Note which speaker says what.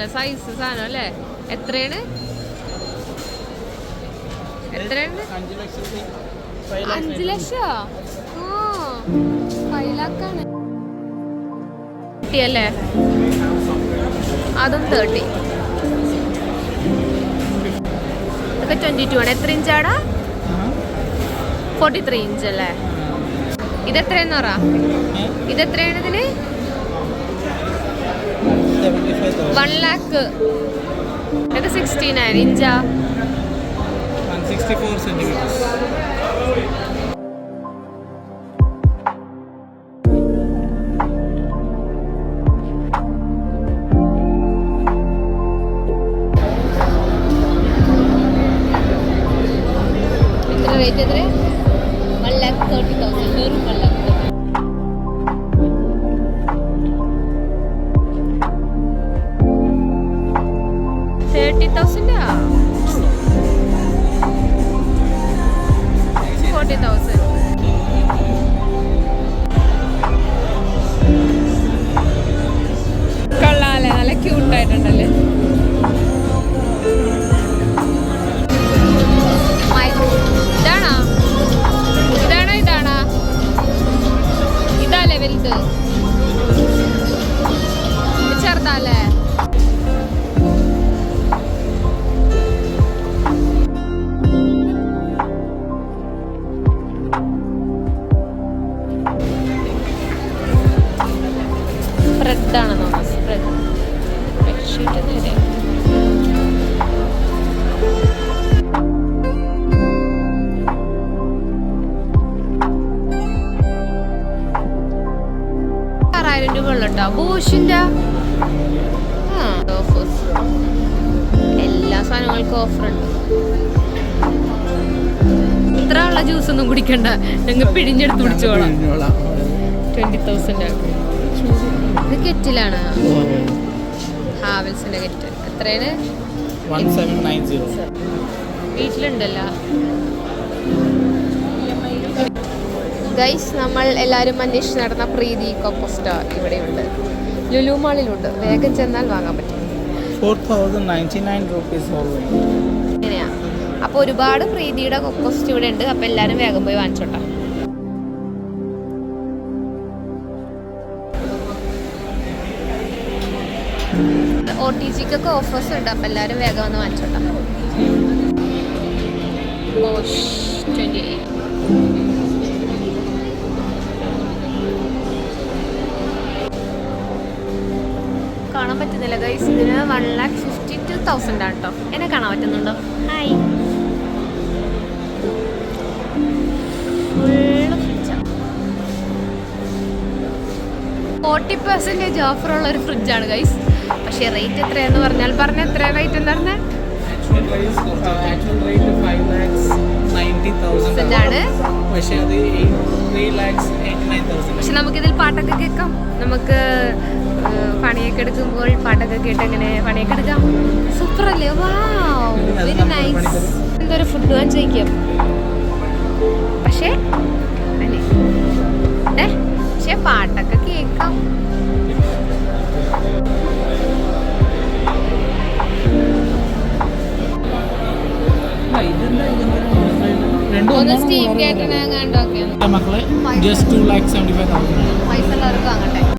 Speaker 1: നല്ല സൈസ് സാധനം അല്ലേ? എത്രയാണ്? എത്രയാണ്?
Speaker 2: അഞ്ച്
Speaker 1: ലക്ഷം ഓ ഫൈവ് ലാക്കാണ് അല്ലേ? അതും തേർട്ടി ഇതൊക്കെ ട്വന്റി ടു ആണ്. എത്ര ഇഞ്ചാടാ ഫോർട്ടി ത്രീ ഇഞ്ച് അല്ലേ? ഇത് എത്രയെന്ന് പറ. ഇതെത്രയാണ് ഇതിന്? വൺ ലാക്ക് ഇത് സിക്സ്റ്റി നയൻ ഇഞ്ചാ?
Speaker 2: One sixty
Speaker 1: thirty തൗസൻഡാ? Forty thousand. കൊള്ളാല്ലേ നല്ല ക്യൂട്ടായിട്ടുണ്ടല്ലേ? ഇതാണോ? ഇതാണോ ഇതാണോ? ഇതാല്ലേ വലുത്? ഇത് ആണ് സ്പ്രെഡ് ബെഡ്ഷീറ്റ് നേരെ ആറായിരം രൂപ ഉള്ളു കേട്ടോ ഓഫേഴ്സ് എല്ലാ സാധനങ്ങൾക്കും ഓഫർ ഉണ്ട്. ഇത്ര ഉള്ള ജ്യൂസ് ഒന്നും കുടിക്കണ്ട. ഞങ്ങൾ പിഴിഞ്ഞെടുത്ത് കുടിച്ചോളാം. ട്വന്റി തൗസൻഡ് ഇത് കെറ്റിലാണ്. ഹാവൽസിന്റെ കെറ്റ്. എത്രയാണ്? വീട്ടിലുണ്ടല്ലോ. ഗൈസ് നമ്മൾ എല്ലാവരും അന്വേഷിച്ച് നടന്ന പ്രീതി കൊക്കോസ്റ്റ സ്റ്റാർ ഇവിടെയുണ്ട്. ലുലു മാളിലുണ്ട്. വേഗം ചെന്നാൽ വാങ്ങാൻ പറ്റും. അപ്പൊ അപ്പോൾ ഒരുപാട് പ്രീതിയുടെ കൊക്കോസ്റ്റ് ഇവിടെ ഉണ്ട് അപ്പോൾ എല്ലാരും വേഗം പോയി വാങ്ങിച്ചോട്ടെ. ഒ ടി ജിക്കൊക്കെ ഓഫേഴ്സ് ഉണ്ട്. അപ്പം എല്ലാവരും വേഗം വന്ന് വാങ്ങിച്ചോട്ടെ. Bosch twenty eight. കാണാൻ പറ്റുന്നില്ല ഗൈസ് ഇതിന് one lakh fifty two thousand ആണ് കേട്ടോ എന്നെ കാണാൻ പറ്റുന്നുണ്ടോ? ഹായ് ഫോർട്ടി പെർസെന്റേജ് ഓഫർ ഉള്ള ഒരു ഫ്രിഡ്ജാണ് ഗൈസ് പക്ഷേ റേറ്റ് എത്രയാന്ന് പറഞ്ഞാൽ പറഞ്ഞ എത്ര റേറ്റ്
Speaker 2: എന്ന്
Speaker 1: പറഞ്ഞാൽ?
Speaker 2: പക്ഷെ
Speaker 1: നമുക്കിതിൽ പാട്ടൊക്കെ കേൾക്കാം. നമുക്ക് പണിയൊക്കെ എടുക്കുമ്പോൾ പാട്ടൊക്കെ കേട്ട് എങ്ങനെ പണിയൊക്കെ എടുക്കാം. സൂപ്പർ അല്ലേ? വാ വെരി നൈസ് എന്തൊരു ഫുഡ് വാൻ ചോദിക്കാം. പക്ഷേ പക്ഷെ പാട്ടൊക്കെ കേൾക്കാം.
Speaker 2: മക്കളെ just two lakh seventy five thousand പൈസ എല്ലാവർക്കും ആകട്ടെ